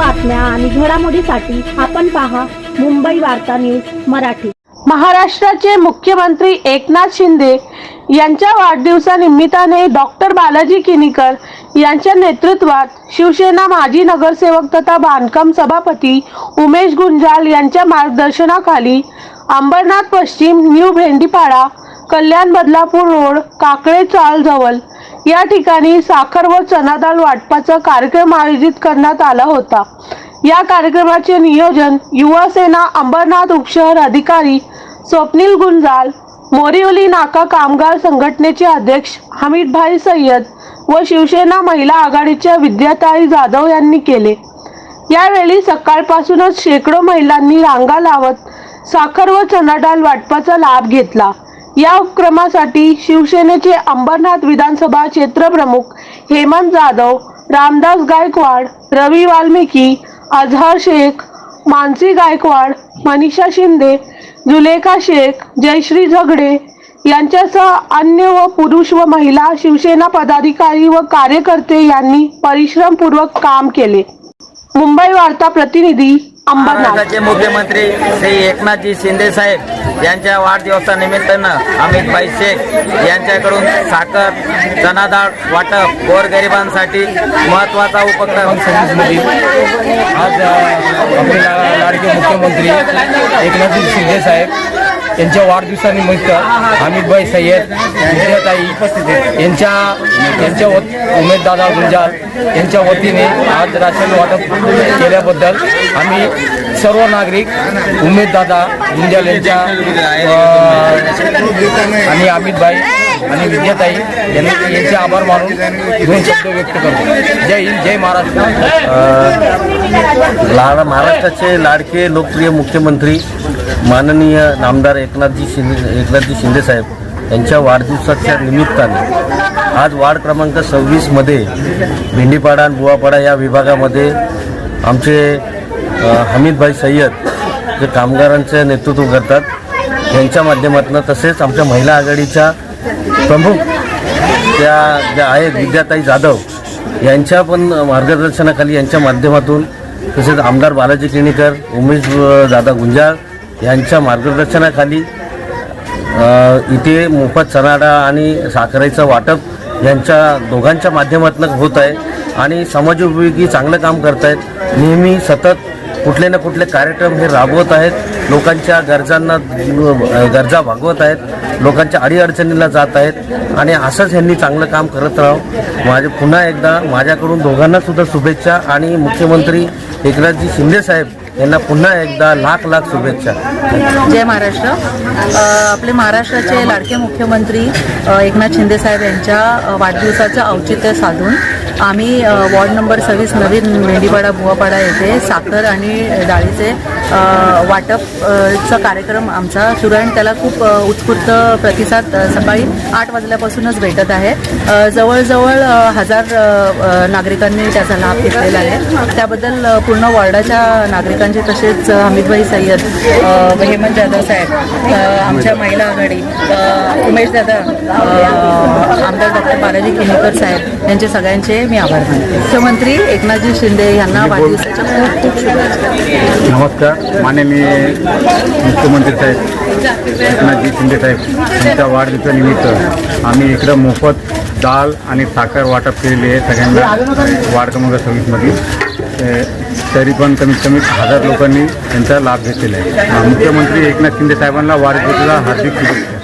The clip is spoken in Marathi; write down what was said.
बातम्या आणि घडामोडीसाठी आपण पहा मुंबई वार्ता न्यूज मराठी. महाराष्ट्राचे मुख्यमंत्री एकनाथ शिंदे यांच्या वाढदिवसानिमित्ताने डॉक्टर बालाजी किनीकर यांच्या नेतृत्वात शिवसेना माजी नगरसेवक तथा बांधकाम सभापती उमेश गुंजाल यांच्या मार्गदर्शनाखाली अंबरनाथ पश्चिम न्यू भेंडीपाडा कल्याण बदलापूर रोड काकळे चाळ जवळ या ठिकाणी साखर व चना वाटपाचा कार्यक्रम आयोजित करण्यात आला होता. या कार्यक्रमाचे नियोजन युवा सेना अंबरनाथ उपशहर अधिकारी स्वप्नील गुंजाल मोरिवली नाका कामगार संघटनेचे अध्यक्ष हमीदभाई सय्यद व शिवसेना महिला आघाडीच्या विद्याताई जाधव यांनी केले. यावेळी सकाळपासूनच शेकडो महिलांनी रांगा लावत साखर व चणाडाळ वाटपाचा लाभ घेतला. या उपक्रमासाठी शिवसेनेचे अंबरनाथ विधानसभा क्षेत्रप्रमुख हेमंत जाधव रामदास गायकवाड रवी वाल्मिकी अझहर शेख मानसी गायकवाड मनीषा शिंदे जुलेखा शेख जयश्री झगडे यांच्यासह अन्य व पुरुष व महिला शिवसेना पदाधिकारी व कार्यकर्ते यांनी परिश्रमपूर्वक काम केले. मुंबई वार्ता प्रतिनिधी महाराष्ट्राचे मुख्यमंत्री श्री एकनाथजी शिंदे साहेब यांच्या वाढदिवसानिमित्तानं अमित शेख यांच्याकडून साखर चना डाळ वाटप गोरगरिबांसाठी महत्त्वाचा उपक्रम. आज लाडके मुख्यमंत्री एकनाथजी शिंदे साहेब यांच्या वाढदिवसानिमित्त हमीदभाई सय्यद विजयताई उपस्थित यांच्या यांच्या वत उमेददादा गुंजाल यांच्या वतीने आज राशन वाटप केल्याबद्दल आम्ही सर्व नागरिक उमेददादा गुंजाल यांच्या आणि अमितभाई आणि विद्याताई यांनी यांचे आभार मानून दोन शब्द व्यक्त करतो. जय हिंद जय महाराष्ट्र. लाड महाराष्ट्राचे लाडके लोकप्रिय मुख्यमंत्री माननीय नामदार एकनाथजी शिंदे एकनाथजी शिंदेसाहेब यांच्या वाढदिवसाच्या निमित्ताने आज वार्ड क्रमांक सव्वीसमध्ये भेंडीपाडा आणि बुवापाडा या विभागामध्ये आमचे हमीदभाई सय्यद जे कामगारांचे नेतृत्व करतात यांच्या माध्यमातून तसेच आमच्या महिला आघाडीच्या प्रमुख त्या ज्या आहेत विद्याताई जाधव यांच्या पण मार्गदर्शनाखाली यांच्या माध्यमातून तसेच आमदार बालाजी किणीकर उमेश दादा गुंजाळ यांच्या मार्गदर्शनाखाली इथे मोफत चणाडा आणि साखरेचं वाटप यांच्या दोघांच्या माध्यमातून होत आहे आणि समाजोपयोगी चांगलं काम करत आहेत. नेहमी सतत कुठले ना कुठले कार्यक्रम हे राबवत आहेत. लोकांच्या गरजांना गरजा भागवत आहेत. लोकांच्या अडीअडचणीला जात आहेत. आणि असंच यांनी चांगलं काम करत राहावं माझे पुन्हा एकदा माझ्याकडून दोघांनासुद्धा शुभेच्छा आणि मुख्यमंत्री एकनाथजी शिंदे साहेब यांना पुन्हा एकदा लाख लाख शुभेच्छा. जय महाराष्ट्र. आपले महाराष्ट्राचे लाडके मुख्यमंत्री एकनाथ शिंदे साहेब यांच्या वाढदिवसाचं औचित्य साधून आम्ही वॉर्ड नंबर सव्वीस नवीन मेंढीपाडा भुवापाडा येथे साखर आणि डाळीचे वाटपचा वाटप चा कार्यक्रम आमचा सुरू आहे आणि त्याला खूप उत्स्फूर्त प्रतिसाद सकाळी आठ वाजल्यापासूनच भेटत आहे. जवळजवळ हजार नागरिकांनी त्याचा लाभ घेतलेला आहे. त्याबद्दल पूर्ण वॉर्डाच्या नागरिकांचे तसेच अ, हमीदभाई सय्यद हेमंत जाधव साहेब आमच्या महिला आघाडी उमेश दादा आमदार डॉक्टर बालाजी किनीकर साहेब यांचे सगळ्यांचे मी आभार मानते. मुख्यमंत्री एकनाथजी शिंदे यांना वाढदिवसाच्या खूप खूप शुभेच्छा. नमस्कार. माननीय मुख्यमंत्री साहेब एकनाथजी शिंदे साहेब यांच्या वाढदिवसानिमित्त आम्ही इकडं मोफत डाळ आणि साखर वाटप केलेली आहे सगळ्यांना. वार्ड क्रमांक सव्वीसमध्ये तरी पण कमीत कमी हजार लोकांनी यांचा लाभ घेतलेला आहे. मुख्यमंत्री एकनाथ शिंदे साहेबांना वाढदिवसाला हार्दिक शुभेच्छा.